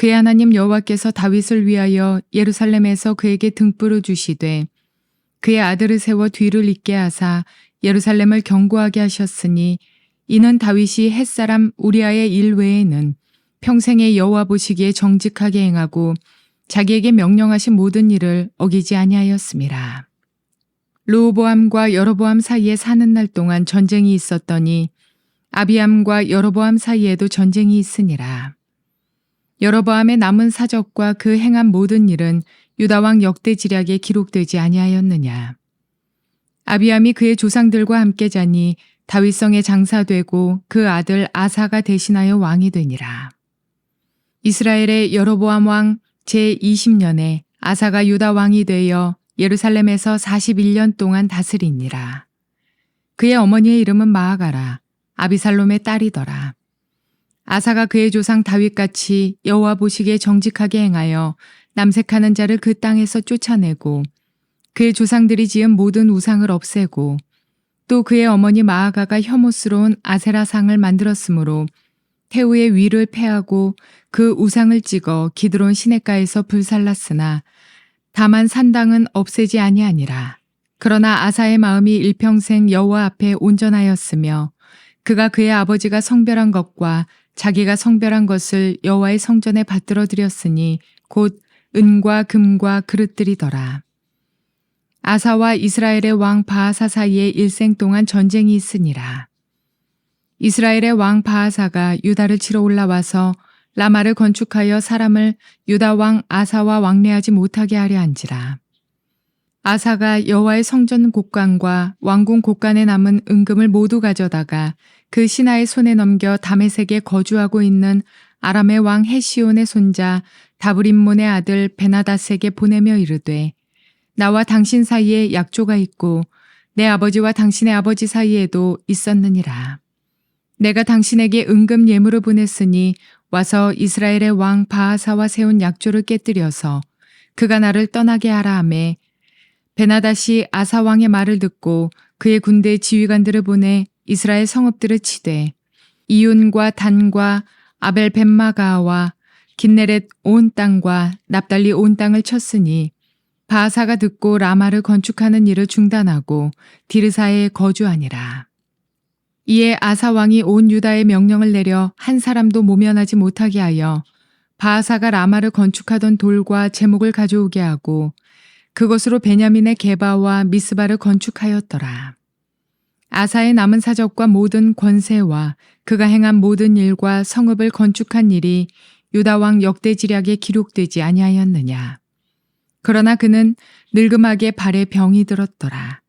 그의 하나님 여호와께서 다윗을 위하여 예루살렘에서 그에게 등불을 주시되 그의 아들을 세워 뒤를 잇게 하사 예루살렘을 견고하게 하셨으니 이는 다윗이 햇사람 우리아의 일 외에는 평생의 여호와 보시기에 정직하게 행하고 자기에게 명령하신 모든 일을 어기지 아니하였습니다. 르호보암과 여로보암 사이에 사는 날 동안 전쟁이 있었더니 아비암과 여로보암 사이에도 전쟁이 있으니라. 여로보암의 남은 사적과 그 행한 모든 일은 유다왕 역대 지략에 기록되지 아니하였느냐. 아비암이 그의 조상들과 함께 자니 다윗성에 장사되고 그 아들 아사가 대신하여 왕이 되니라. 이스라엘의 여로보암 왕 제20년에 아사가 유다 왕이 되어 예루살렘에서 41년 동안 다스리니라. 그의 어머니의 이름은 마아가라. 아비살롬의 딸이더라. 아사가 그의 조상 다윗같이 여호와 보시기에 정직하게 행하여 남색하는 자를 그 땅에서 쫓아내고 그의 조상들이 지은 모든 우상을 없애고 또 그의 어머니 마아가가 혐오스러운 아세라상을 만들었으므로 태우의 위를 패하고 그 우상을 찍어 기드론 시냇가에서 불살랐으나 다만 산당은 없애지 아니하니라. 그러나 아사의 마음이 일평생 여호와 앞에 온전하였으며 그가 그의 아버지가 성별한 것과 자기가 성별한 것을 여호와의 성전에 받들어 드렸으니 곧 은과 금과 그릇들이더라. 아사와 이스라엘의 왕 바하사 사이에 일생 동안 전쟁이 있으니라. 이스라엘의 왕 바하사가 유다를 치러 올라와서 라마를 건축하여 사람을 유다 왕 아사와 왕래하지 못하게 하려 한지라. 아사가 여호와의 성전 곡간과 왕궁 곡간에 남은 은금을 모두 가져다가 그 신하의 손에 넘겨 다메섹에 거주하고 있는 아람의 왕 헤시온의 손자 다브림몬의 아들 베나다스에게 보내며 이르되 나와 당신 사이에 약조가 있고 내 아버지와 당신의 아버지 사이에도 있었느니라. 내가 당신에게 은금 예물을 보냈으니 와서 이스라엘의 왕 바하사와 세운 약조를 깨뜨려서 그가 나를 떠나게 하라 하매 베나다시 아사 왕의 말을 듣고 그의 군대 지휘관들을 보내 이스라엘 성읍들을 치되 이윤과 단과 아벨 벤마가와 긴네렛 온 땅과 납달리 온 땅을 쳤으니 바사가 듣고 라마를 건축하는 일을 중단하고 디르사에 거주하니라. 이에 아사 왕이 온 유다의 명령을 내려 한 사람도 모면하지 못하게 하여 바사가 라마를 건축하던 돌과 제목을 가져오게 하고 그것으로 베냐민의 게바와 미스바를 건축하였더라. 아사의 남은 사적과 모든 권세와 그가 행한 모든 일과 성읍을 건축한 일이 유다 왕 역대 지략에 기록되지 아니하였느냐. 그러나 그는 늙음하게 발에 병이 들었더라.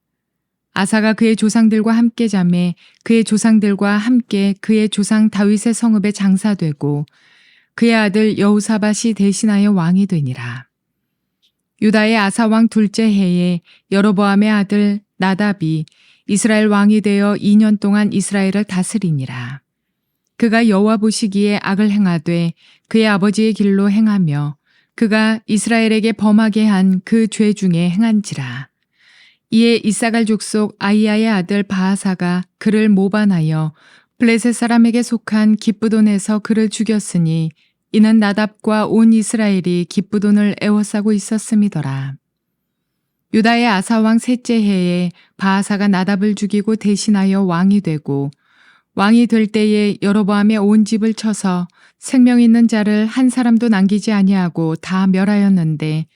아사가 그의 조상들과 함께 잠에 그의 조상들과 함께 그의 조상 다윗의 성읍에 장사되고 그의 아들 여우사밭이 대신하여 왕이 되니라. 유다의 아사 왕 둘째 해에 여로보암의 아들 나답이 이스라엘 왕이 되어 2년 동안 이스라엘을 다스리니라. 그가 여호와 보시기에 악을 행하되 그의 아버지의 길로 행하며 그가 이스라엘에게 범하게 한 그 죄 중에 행한지라. 이에 이사갈 족속 아이야의 아들 바하사가 그를 모반하여 블레셋 사람에게 속한 기쁘돈에서 그를 죽였으니 이는 나답과 온 이스라엘이 기쁘돈을 애워싸고 있었음이더라. 유다의 아사왕 셋째 해에 바하사가 나답을 죽이고 대신하여 왕이 되고 왕이 될 때에 여로보암의 온 집을 쳐서 생명 있는 자를 한 사람도 남기지 아니하고 다 멸하였는데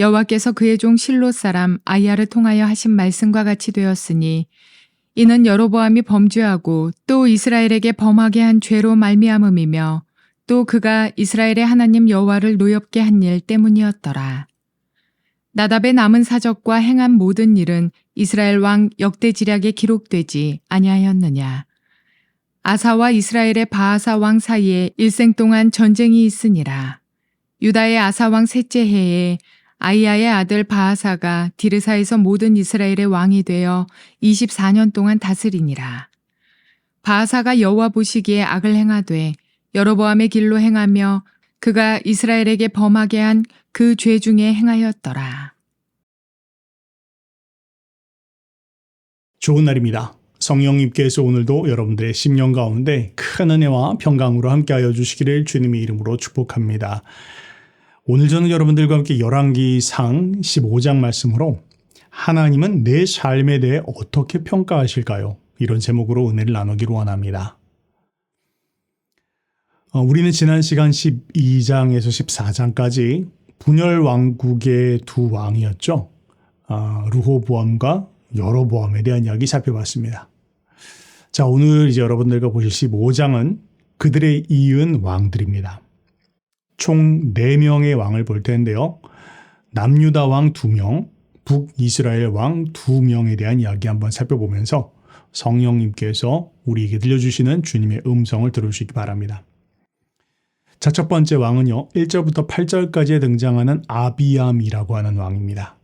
여호와께서 그의 종 실로 사람 아이야를 통하여 하신 말씀과 같이 되었으니 이는 여로보암이 범죄하고 또 이스라엘에게 범하게 한 죄로 말미암음이며 또 그가 이스라엘의 하나님 여호와를 노엽게 한 일 때문이었더라. 나답의 남은 사적과 행한 모든 일은 이스라엘 왕 역대 지략에 기록되지 아니하였느냐. 아사와 이스라엘의 바하사 왕 사이에 일생 동안 전쟁이 있으니라. 유다의 아사 왕 셋째 해에 아이야의 아들 바하사가 디르사에서 모든 이스라엘의 왕이 되어 24년 동안 다스리니라. 바하사가 여호와 보시기에 악을 행하되 여로보암의 길로 행하며 그가 이스라엘에게 범하게 한 그 죄 중에 행하였더라. 좋은 날입니다. 성령님께서 오늘도 여러분들의 심령 가운데 큰 은혜와 평강으로 함께하여 주시기를 주님의 이름으로 축복합니다. 오늘 저는 여러분들과 함께 열왕기상 15장 말씀으로 하나님은 내 삶에 대해 어떻게 평가하실까요? 이런 제목으로 은혜를 나누기로 원합니다. 어, 우리는 지난 시간 12장에서 14장까지 분열 왕국의 두 왕이었죠. 아, 루호보암과 여로보암에 대한 이야기 살펴봤습니다. 자, 오늘 이제 여러분들과 보실 15장은 그들의 이은 왕들입니다. 총 4명의 왕을 볼 텐데요. 남유다 왕 2명, 북이스라엘 왕 2명에 대한 이야기 한번 살펴보면서 성령님께서 우리에게 들려주시는 주님의 음성을 들으시기 바랍니다. 자, 첫 번째 왕은요, 1절부터 8절까지에 등장하는 아비암이라고 하는 왕입니다.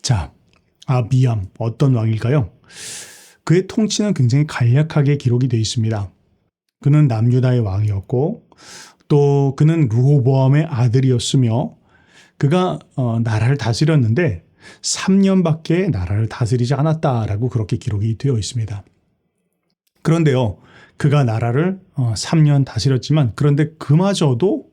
자, 아비암, 어떤 왕일까요? 그의 통치는 굉장히 간략하게 기록이 되어 있습니다. 그는 남유다의 왕이었고, 또 그는 루호보암의 아들이었으며, 그가 어, 나라를 다스렸는데, 3년밖에 나라를 다스리지 않았다라고 그렇게 기록이 되어 있습니다. 그런데요, 그가 나라를 어, 3년 다스렸지만 그런데 그마저도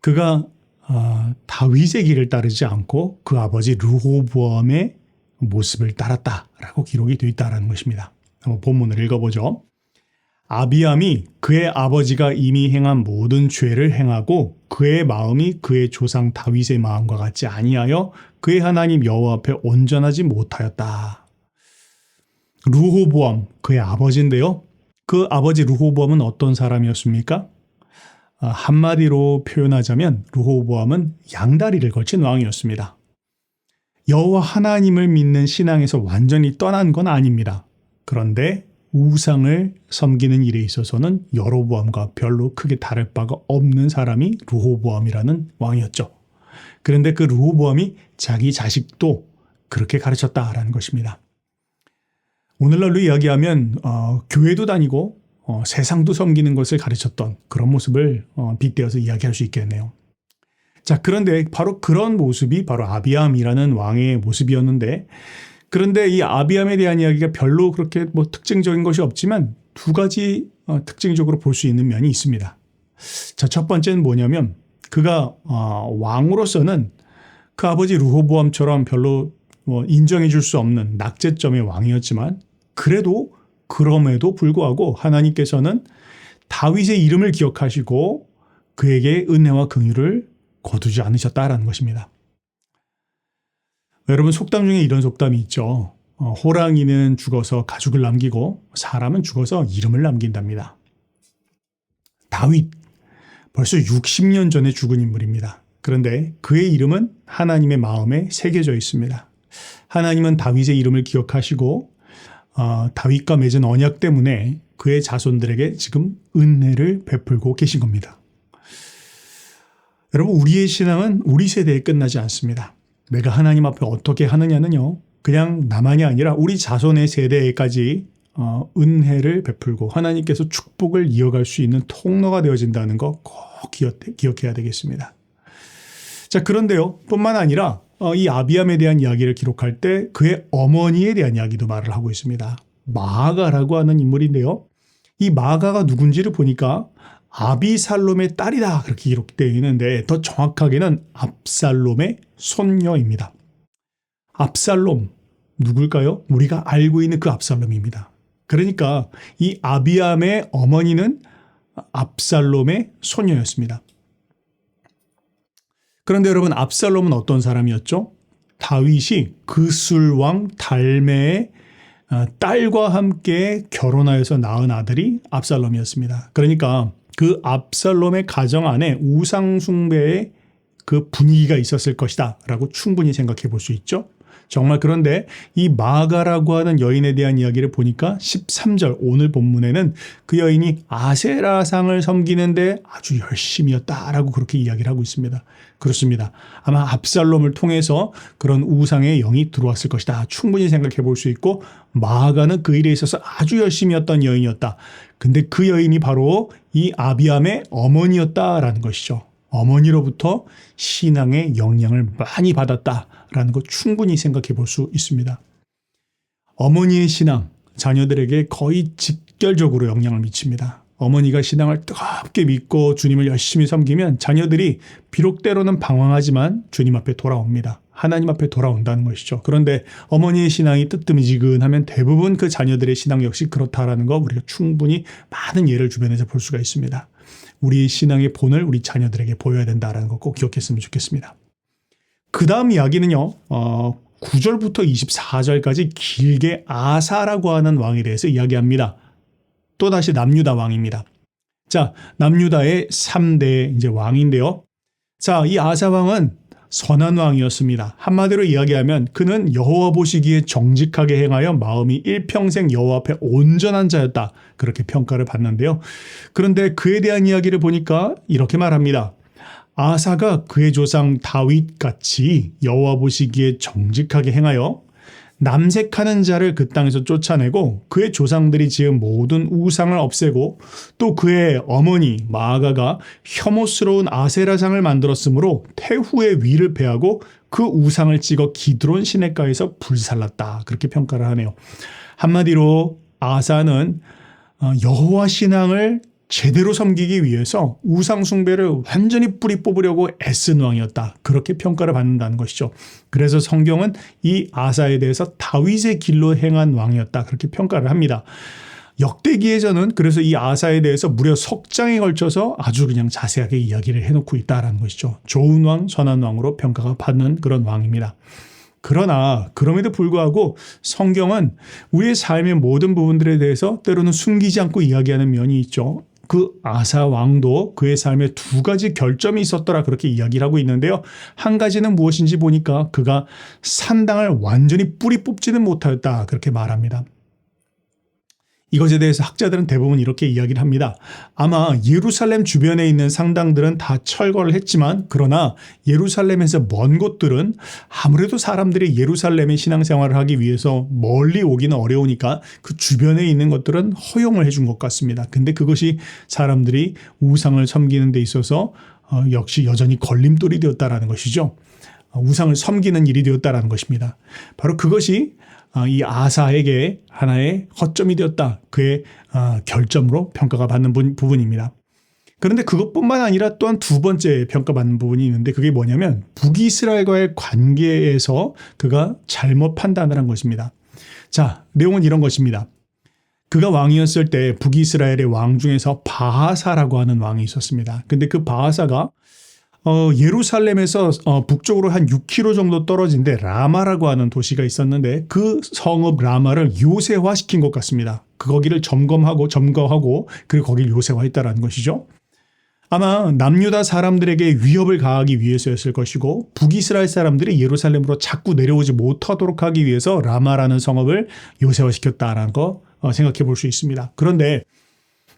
그가 어, 다윗의 길을 따르지 않고 그 아버지 르호보암의 모습을 따랐다라고 기록이 되어 있다라는 것입니다. 한번 본문을 읽어보죠. 아비암이 그의 아버지가 이미 행한 모든 죄를 행하고 그의 마음이 그의 조상 다윗의 마음과 같지 아니하여 그의 하나님 여호와 앞에 온전하지 못하였다. 루호보암 그의 아버지인데요. 그 아버지 루호보암은 어떤 사람이었습니까? 아, 한마디로 표현하자면 루호보암은 양다리를 걸친 왕이었습니다. 여호와 하나님을 믿는 신앙에서 완전히 떠난 건 아닙니다. 그런데 우상을 섬기는 일에 있어서는 여로보암과 별로 크게 다를 바가 없는 사람이 루호보암이라는 왕이었죠. 그런데 그 루호보암이 자기 자식도 그렇게 가르쳤다라는 것입니다. 오늘날로 이야기하면 어, 교회도 다니고 어, 세상도 섬기는 것을 가르쳤던 그런 모습을 어, 빗대어서 이야기할 수 있겠네요. 자, 그런데 바로 그런 모습이 바로 아비암이라는 왕의 모습이었는데 그런데 이 아비암에 대한 이야기가 별로 그렇게 뭐 특징적인 것이 없지만 두 가지 어, 특징적으로 볼 수 있는 면이 있습니다. 자, 첫 번째는 뭐냐면 그가 어, 왕으로서는 그 아버지 루호보암처럼 별로 뭐 인정해 줄 수 없는 낙제점의 왕이었지만 그래도 그럼에도 불구하고 하나님께서는 다윗의 이름을 기억하시고 그에게 은혜와 긍휼을 거두지 않으셨다라는 것입니다. 여러분 속담 중에 이런 속담이 있죠. 어, 호랑이는 죽어서 가죽을 남기고 사람은 죽어서 이름을 남긴답니다. 다윗 벌써 60년 전에 죽은 인물입니다. 그런데 그의 이름은 하나님의 마음에 새겨져 있습니다. 하나님은 다윗의 이름을 기억하시고 어, 다윗과 맺은 언약 때문에 그의 자손들에게 지금 은혜를 베풀고 계신 겁니다. 여러분 우리의 신앙은 우리 세대에 끝나지 않습니다. 내가 하나님 앞에 어떻게 하느냐는요. 그냥 나만이 아니라 우리 자손의 세대에까지 어, 은혜를 베풀고 하나님께서 축복을 이어갈 수 있는 통로가 되어진다는 거 꼭 기억해야 되겠습니다. 자 그런데요 뿐만 아니라 어, 이 아비암에 대한 이야기를 기록할 때 그의 어머니에 대한 이야기도 말을 하고 있습니다. 마가라고 하는 인물인데요. 이 마가가 누군지를 보니까 아비살롬의 딸이다 그렇게 기록되어 있는데 더 정확하게는 압살롬의 손녀입니다. 압살롬 누굴까요? 우리가 알고 있는 그 압살롬입니다. 그러니까 이 아비암의 어머니는 압살롬의 손녀였습니다. 그런데 여러분 압살롬은 어떤 사람이었죠? 다윗이 그술왕 달메의 어, 딸과 함께 결혼하여서 낳은 아들이 압살롬이었습니다. 그러니까 그 압살롬의 가정 안에 우상숭배의 그 분위기가 있었을 것이다 라고 충분히 생각해 볼 수 있죠. 정말 그런데 이 마가라고 하는 여인에 대한 이야기를 보니까 13절 오늘 본문에는 그 여인이 아세라상을 섬기는데 아주 열심이었다라고 그렇게 이야기를 하고 있습니다. 그렇습니다. 아마 압살롬을 통해서 그런 우상의 영이 들어왔을 것이다. 충분히 생각해 볼 수 있고 마가는 그 일에 있어서 아주 열심이었던 여인이었다. 근데 그 여인이 바로 이 아비암의 어머니였다라는 것이죠. 어머니로부터 신앙의 영향을 많이 받았다 라는 것 충분히 생각해 볼 수 있습니다. 어머니의 신앙, 자녀들에게 거의 직결적으로 영향을 미칩니다. 어머니가 신앙을 뜨겁게 믿고 주님을 열심히 섬기면 자녀들이 비록 때로는 방황하지만 주님 앞에 돌아옵니다. 하나님 앞에 돌아온다는 것이죠. 그런데 어머니의 신앙이 뜨뜨미지근하면 대부분 그 자녀들의 신앙 역시 그렇다라는 거 우리가 충분히 많은 예를 주변에서 볼 수가 있습니다. 우리의 신앙의 본을 우리 자녀들에게 보여야 된다라는 거 꼭 기억했으면 좋겠습니다. 그 다음 이야기는요, 어, 9절부터 24절까지 길게 아사라고 하는 왕에 대해서 이야기합니다. 또다시 남유다 왕입니다. 자, 남유다의 3대 이제 왕인데요. 자, 이 아사 왕은 선한 왕이었습니다. 한마디로 이야기하면 그는 여호와 보시기에 정직하게 행하여 마음이 일평생 여호와 앞에 온전한 자였다. 그렇게 평가를 받는데요. 그런데 그에 대한 이야기를 보니까 이렇게 말합니다. 아사가 그의 조상 다윗 같이 여호와 보시기에 정직하게 행하여 남색하는 자를 그 땅에서 쫓아내고 그의 조상들이 지은 모든 우상을 없애고 또 그의 어머니 마아가가 혐오스러운 아세라상을 만들었으므로 태후의 위를 패하고 그 우상을 찍어 기드론 시내가에서 불살랐다 그렇게 평가를 하네요. 한마디로 아사는 어, 여호와 신앙을 제대로 섬기기 위해서 우상 숭배를 완전히 뿌리 뽑으려고 애쓴 왕이었다. 그렇게 평가를 받는다는 것이죠. 그래서 성경은 이 아사에 대해서 다윗의 길로 행한 왕이었다. 그렇게 평가를 합니다. 역대기에서는 그래서 이 아사에 대해서 무려 석 장에 걸쳐서 아주 그냥 자세하게 이야기를 해놓고 있다라는 것이죠. 좋은 왕, 선한 왕으로 평가가 받는 그런 왕입니다. 그러나 그럼에도 불구하고 성경은 우리의 삶의 모든 부분들에 대해서 때로는 숨기지 않고 이야기하는 면이 있죠. 그 아사 왕도 그의 삶에 두 가지 결점이 있었더라 그렇게 이야기를 하고 있는데요. 한 가지는 무엇인지 보니까 그가 산당을 완전히 뿌리 뽑지는 못하였다 그렇게 말합니다. 이것에 대해서 학자들은 대부분 이렇게 이야기를 합니다. 아마 예루살렘 주변에 있는 상당들은 다 철거를 했지만 그러나 예루살렘에서 먼 곳들은 아무래도 사람들이 예루살렘의 신앙생활을 하기 위해서 멀리 오기는 어려우니까 그 주변에 있는 것들은 허용을 해준 것 같습니다. 근데 그것이 사람들이 우상을 섬기는 데 있어서 어, 역시 여전히 걸림돌이 되었다라는 것이죠. 어, 우상을 섬기는 일이 되었다라는 것입니다. 바로 그것이 어, 이 아사에게 하나의 허점이 되었다. 그의 어, 결점으로 평가가 받는 부분입니다. 그런데 그것뿐만 아니라 또한 두 번째 평가받는 부분이 있는데 그게 뭐냐면 북이스라엘과의 관계에서 그가 잘못 판단을 한 것입니다. 자, 내용은 이런 것입니다. 그가 왕이었을 때 북이스라엘의 왕 중에서 바하사라고 하는 왕이 있었습니다. 근데 그 바하사가 어, 예루살렘에서 어, 북쪽으로 한 6km 정도 떨어진데 라마라고 하는 도시가 있었는데 그 성읍 라마를 요새화시킨 것 같습니다. 그 거기를 점검하고 점거하고 그리고 거기를 요새화했다라는 것이죠. 아마 남유다 사람들에게 위협을 가하기 위해서였을 것이고 북이스라엘 사람들이 예루살렘으로 자꾸 내려오지 못하도록 하기 위해서 라마라는 성읍을 요새화시켰다라는 거 어, 생각해 볼 수 있습니다. 그런데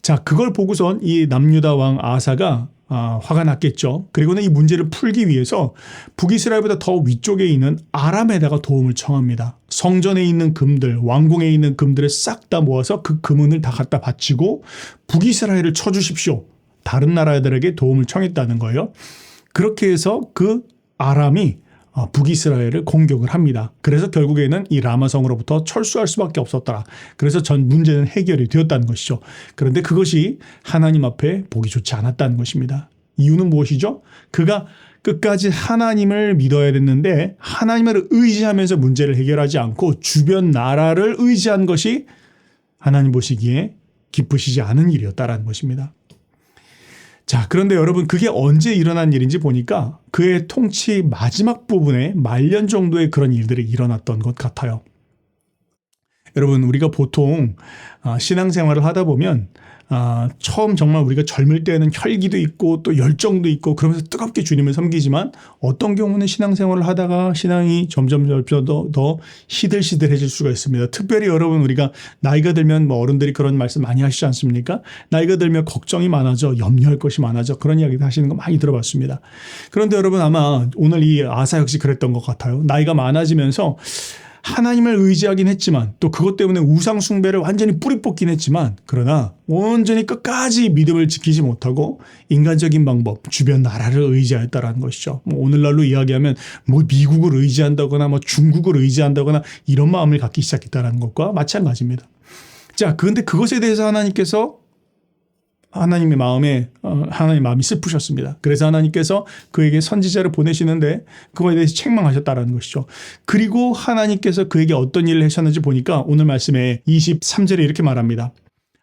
자 그걸 보고선 이 남유다 왕 아사가 아, 화가 났겠죠. 그리고는 이 문제를 풀기 위해서 북이스라엘보다 더 위쪽에 있는 아람에다가 도움을 청합니다. 성전에 있는 금들, 왕궁에 있는 금들을 싹 다 모아서 그 금은을 다 갖다 바치고 북이스라엘을 쳐주십시오. 다른 나라들에게 도움을 청했다는 거예요. 그렇게 해서 그 아람이 어, 북이스라엘을 공격을 합니다. 그래서 결국에는 이 라마성으로부터 철수할 수밖에 없었더라. 그래서 전 문제는 해결이 되었다는 것이죠. 그런데 그것이 하나님 앞에 보기 좋지 않았다는 것입니다. 이유는 무엇이죠? 그가 끝까지 하나님을 믿어야 됐는데 하나님을 의지하면서 문제를 해결하지 않고 주변 나라를 의지한 것이 하나님 보시기에 기쁘시지 않은 일이었다라는 것입니다. 자, 그런데 여러분 그게 언제 일어난 일인지 보니까 그의 통치 마지막 부분에 말년 정도의 그런 일들이 일어났던 것 같아요. 여러분 우리가 보통 아, 신앙생활을 하다 보면 아, 처음 정말 우리가 젊을 때는 혈기도 있고 또 열정도 있고 그러면서 뜨겁게 주님을 섬기지만 어떤 경우는 신앙생활을 하다가 신앙이 점점 점점 더, 더 시들시들해질 수가 있습니다. 특별히 여러분 우리가 나이가 들면 뭐 어른들이 그런 말씀 많이 하시지 않습니까? 나이가 들면 걱정이 많아져 염려할 것이 많아져 그런 이야기도 하시는 거 많이 들어봤습니다. 그런데 여러분 아마 오늘 이 아사 역시 그랬던 것 같아요. 나이가 많아지면서 하나님을 의지하긴 했지만 또 그것 때문에 우상 숭배를 완전히 뿌리 뽑긴 했지만 그러나 온전히 끝까지 믿음을 지키지 못하고 인간적인 방법 주변 나라를 의지하였다라는 것이죠. 뭐 오늘날로 이야기하면 뭐 미국을 의지한다거나 뭐 중국을 의지한다거나 이런 마음을 갖기 시작했다라는 것과 마찬가지입니다. 자, 그런데 그것에 대해서 하나님께서 하나님의 마음에 어, 하나님 마음이 슬프셨습니다. 그래서 하나님께서 그에게 선지자를 보내시는데 그거에 대해서 책망하셨다라는 것이죠. 그리고 하나님께서 그에게 어떤 일을 하셨는지 보니까 오늘 말씀에 23절에 이렇게 말합니다.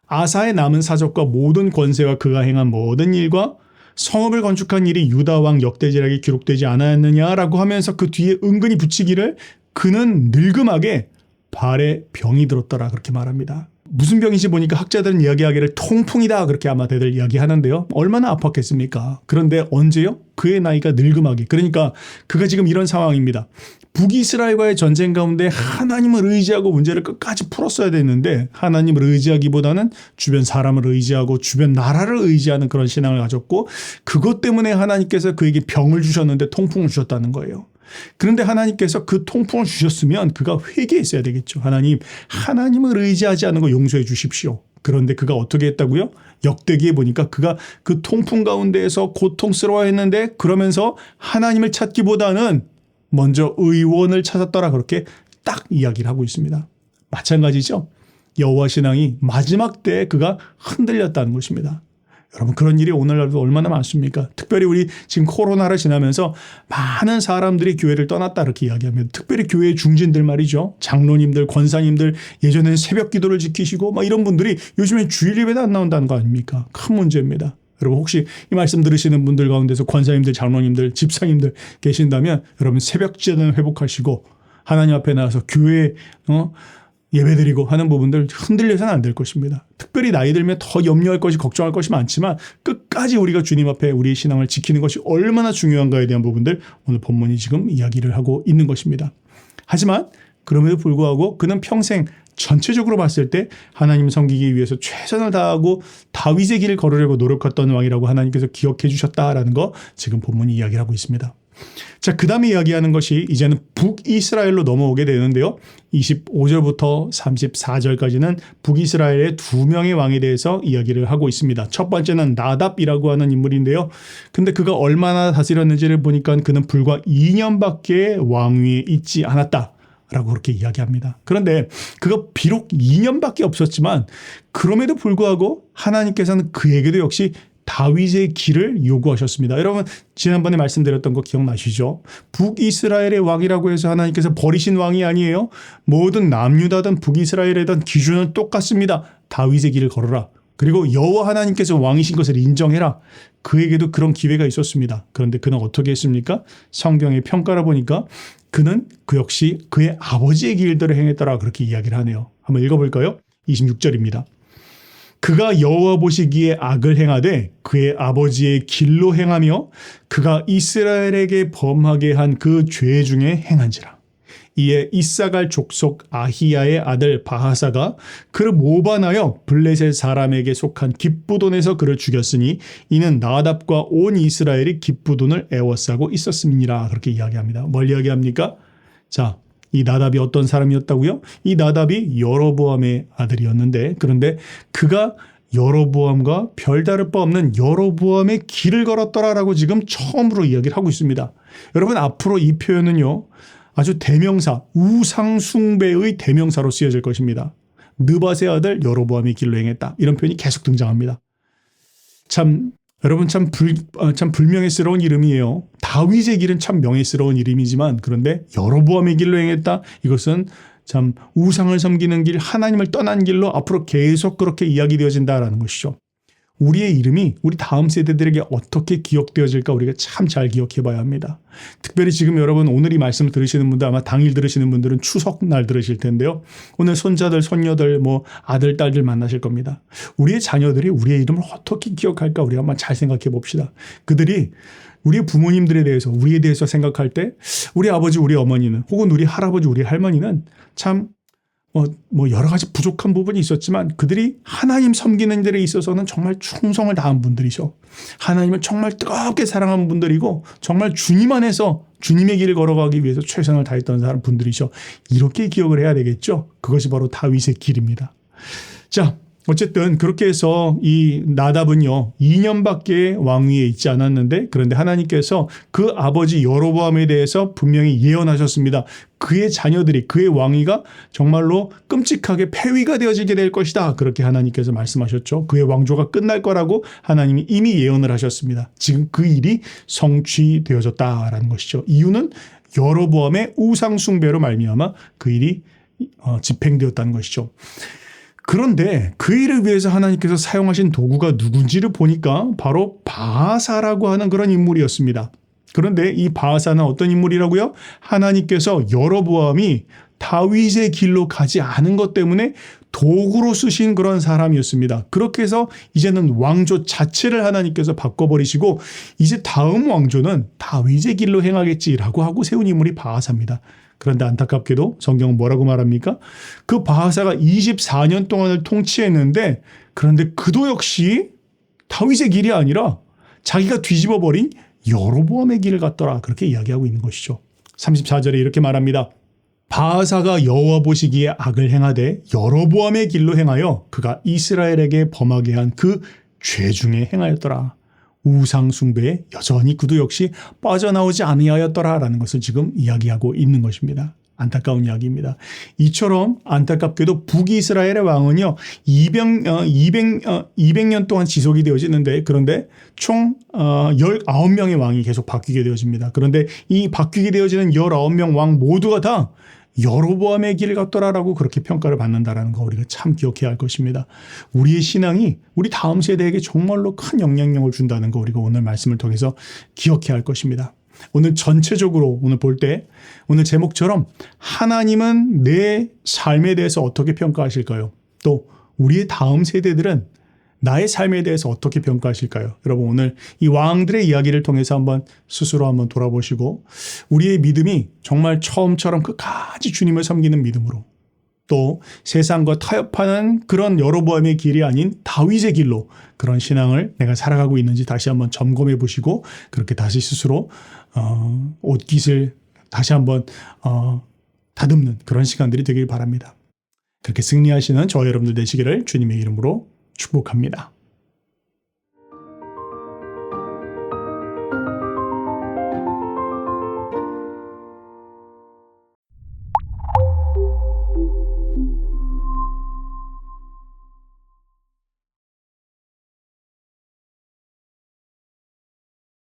아사의 남은 사적과 모든 권세와 그가 행한 모든 일과 성읍을 건축한 일이 유다 왕 역대지락에 기록되지 않았느냐라고 하면서 그 뒤에 은근히 붙이기를 그는 늙음하게 발에 병이 들었더라 그렇게 말합니다. 무슨 병인지 보니까 학자들은 이야기하기를 통풍이다 그렇게 아마 다들 이야기하는데요. 얼마나 아팠겠습니까? 그런데 언제요? 그의 나이가 늙음하게. 그러니까 그가 지금 이런 상황입니다. 북이스라엘과의 전쟁 가운데 하나님을 의지하고 문제를 끝까지 풀었어야 되는데 하나님을 의지하기보다는 주변 사람을 의지하고 주변 나라를 의지하는 그런 신앙을 가졌고 그것 때문에 하나님께서 그에게 병을 주셨는데 통풍을 주셨다는 거예요. 그런데 하나님께서 그 통풍을 주셨으면 그가 회개했어야 되겠죠. 하나님, 하나님을 의지하지 않은 거 용서해 주십시오. 그런데 그가 어떻게 했다고요? 역대기에 보니까 그가 그 통풍 가운데에서 고통스러워했는데 그러면서 하나님을 찾기보다는 먼저 의원을 찾았더라 그렇게 딱 이야기를 하고 있습니다. 마찬가지죠. 여호와 신앙이 마지막 때에 그가 흔들렸다는 것입니다. 여러분 그런 일이 오늘날도 얼마나 많습니까? 특별히 우리 지금 코로나를 지나면서 많은 사람들이 교회를 떠났다 이렇게 이야기합니다. 특별히 교회 중진들 말이죠. 장로님들, 권사님들 예전에는 새벽 기도를 지키시고 막 이런 분들이 요즘엔 주일 예배도 안 나온다는 거 아닙니까? 큰 문제입니다. 여러분 혹시 이 말씀 들으시는 분들 가운데서 권사님들, 장로님들, 집사님들 계신다면 여러분 새벽 기도는 회복하시고 하나님 앞에 나와서 교회 어 예배드리고 하는 부분들 흔들려서는 안 될 것입니다. 특별히 나이 들면 더 염려할 것이 걱정할 것이 많지만 끝까지 우리가 주님 앞에 우리의 신앙을 지키는 것이 얼마나 중요한가에 대한 부분들 오늘 본문이 지금 이야기를 하고 있는 것입니다. 하지만 그럼에도 불구하고 그는 평생 전체적으로 봤을 때 하나님 섬기기 위해서 최선을 다하고 다윗의 길을 걸으려고 노력했던 왕이라고 하나님께서 기억해 주셨다라는 거 지금 본문이 이야기를 하고 있습니다. 자, 그 다음에 이야기하는 것이 이제는 북이스라엘로 넘어오게 되는데요. 25절부터 34절까지는 북이스라엘의 두 명의 왕에 대해서 이야기를 하고 있습니다. 첫 번째는 나답이라고 하는 인물인데요. 근데 그가 얼마나 다스렸는지를 보니까 그는 불과 2년밖에 왕위에 있지 않았다. 라고 그렇게 이야기합니다. 그런데 그가 비록 2년밖에 없었지만 그럼에도 불구하고 하나님께서는 그에게도 역시 다윗의 길을 요구하셨습니다. 여러분 지난번에 말씀드렸던 거 기억나시죠? 북이스라엘의 왕이라고 해서 하나님께서 버리신 왕이 아니에요. 모든 남유다든 북이스라엘이든 기준은 똑같습니다. 다윗의 길을 걸어라. 그리고 여호와 하나님께서 왕이신 것을 인정해라. 그에게도 그런 기회가 있었습니다. 그런데 그는 어떻게 했습니까? 성경의 평가를 보니까 그는 그 역시 그의 아버지의 길대로 행했더라 그렇게 이야기를 하네요. 한번 읽어볼까요? 26절입니다. 그가 여호와 보시기에 악을 행하되 그의 아버지의 길로 행하며 그가 이스라엘에게 범하게 한 그 죄 중에 행한지라. 이에 이사갈 족속 아히야의 아들 바하사가 그를 모반하여 블레셋 사람에게 속한 기쁘돈에서 그를 죽였으니 이는 나답과 온 이스라엘이 기쁘돈을 애워싸고 있었음이니라 그렇게 이야기합니다. 뭘 이야기합니까? 자, 이 나답이 어떤 사람이었다고요? 이 나답이 여로보암의 아들이었는데 그런데 그가 여로보암과 별다를 바 없는 여로보암의 길을 걸었더라라고 지금 처음으로 이야기를 하고 있습니다. 여러분 앞으로 이 표현은요. 아주 대명사, 우상숭배의 대명사로 쓰여질 것입니다. 느바세 아들 여로보암의 길로 행했다. 이런 표현이 계속 등장합니다. 참 여러분 참, 불, 아, 참 불명예스러운 이름이에요. 다윗의 길은 참 명예스러운 이름이지만 그런데 여로보암의 길로 행했다. 이것은 참 우상을 섬기는 길, 하나님을 떠난 길로 앞으로 계속 그렇게 이야기되어진다라는 것이죠. 우리의 이름이 우리 다음 세대들에게 어떻게 기억되어질까 우리가 참 잘 기억해 봐야 합니다. 특별히 지금 여러분 오늘 이 말씀을 들으시는 분들 아마 당일 들으시는 분들은 추석날 들으실 텐데요. 오늘 손자들, 손녀들, 뭐 아들, 딸들 만나실 겁니다. 우리의 자녀들이 우리의 이름을 어떻게 기억할까 우리가 한번 잘 생각해 봅시다. 그들이 우리 부모님들에 대해서 우리에 대해서 생각할 때 우리 아버지, 우리 어머니는 혹은 우리 할아버지, 우리 할머니는 참 뭐, 뭐 여러 가지 부족한 부분이 있었지만 그들이 하나님 섬기는 데에 있어서는 정말 충성을 다한 분들이죠. 하나님을 정말 뜨겁게 사랑하는 분들이고 정말 주님 안에서 주님의 길을 걸어가기 위해서 최선을 다했던 사람 분들이죠. 이렇게 기억을 해야 되겠죠. 그것이 바로 다윗의 길입니다. 자, 어쨌든 그렇게 해서 이 나답은요 2년밖에 왕위에 있지 않았는데 그런데 하나님께서 그 아버지 여로보암에 대해서 분명히 예언하셨습니다. 그의 자녀들이 그의 왕위가 정말로 끔찍하게 폐위가 되어지게 될 것이다. 그렇게 하나님께서 말씀하셨죠. 그의 왕조가 끝날 거라고 하나님이 이미 예언을 하셨습니다. 지금 그 일이 성취되어졌다라는 것이죠. 이유는 여로보암의 우상 숭배로 말미암아 그 일이 어, 집행되었다는 것이죠. 그런데 그 일을 위해서 하나님께서 사용하신 도구가 누군지를 보니까 바로 바하사라고 하는 그런 인물이었습니다. 그런데 이 바하사는 어떤 인물이라고요? 하나님께서 여러보암이 다윗의 길로 가지 않은 것 때문에 도구로 쓰신 그런 사람이었습니다. 그렇게 해서 이제는 왕조 자체를 하나님께서 바꿔버리시고 이제 다음 왕조는 다윗의 길로 행하겠지라고 하고 세운 인물이 바하사입니다. 그런데 안타깝게도 성경은 뭐라고 말합니까? 그 바하사가 24년 동안을 통치했는데 그런데 그도 역시 다윗의 길이 아니라 자기가 뒤집어 버린 여로보암의 길을 갔더라. 그렇게 이야기하고 있는 것이죠. 34절에 이렇게 말합니다. 바하사가 여호와 보시기에 악을 행하되 여로보암의 길로 행하여 그가 이스라엘에게 범하게 한 그 죄 중에 행하였더라. 우상 숭배에 여전히 그도 역시 빠져나오지 아니하였더라라는 것을 지금 이야기하고 있는 것입니다. 안타까운 이야기입니다. 이처럼 안타깝게도 북이스라엘의 왕은요, 200, 어, 200, 어, 200년 동안 지속이 되어지는데, 그런데 총, 어, 19명의 왕이 계속 바뀌게 되어집니다. 그런데 이 바뀌게 되어지는 19명 왕 모두가 다 여로보암의 길을 갔더라라고 그렇게 평가를 받는다라는 거 우리가 참 기억해야 할 것입니다. 우리의 신앙이 우리 다음 세대에게 정말로 큰 영향력을 준다는 거 우리가 오늘 말씀을 통해서 기억해야 할 것입니다. 오늘 전체적으로 오늘 볼 때 오늘 제목처럼 하나님은 내 삶에 대해서 어떻게 평가하실까요? 또 우리의 다음 세대들은 나의 삶에 대해서 어떻게 평가하실까요? 여러분 오늘 이 왕들의 이야기를 통해서 한번 스스로 한번 돌아보시고 우리의 믿음이 정말 처음처럼 끝까지 주님을 섬기는 믿음으로 또 세상과 타협하는 그런 여로보암의 길이 아닌 다윗의 길로 그런 신앙을 내가 살아가고 있는지 다시 한번 점검해 보시고 그렇게 다시 스스로 어, 옷깃을 다시 한번 어, 다듬는 그런 시간들이 되길 바랍니다. 그렇게 승리하시는 저 여러분들 되시기를 주님의 이름으로 축복합니다.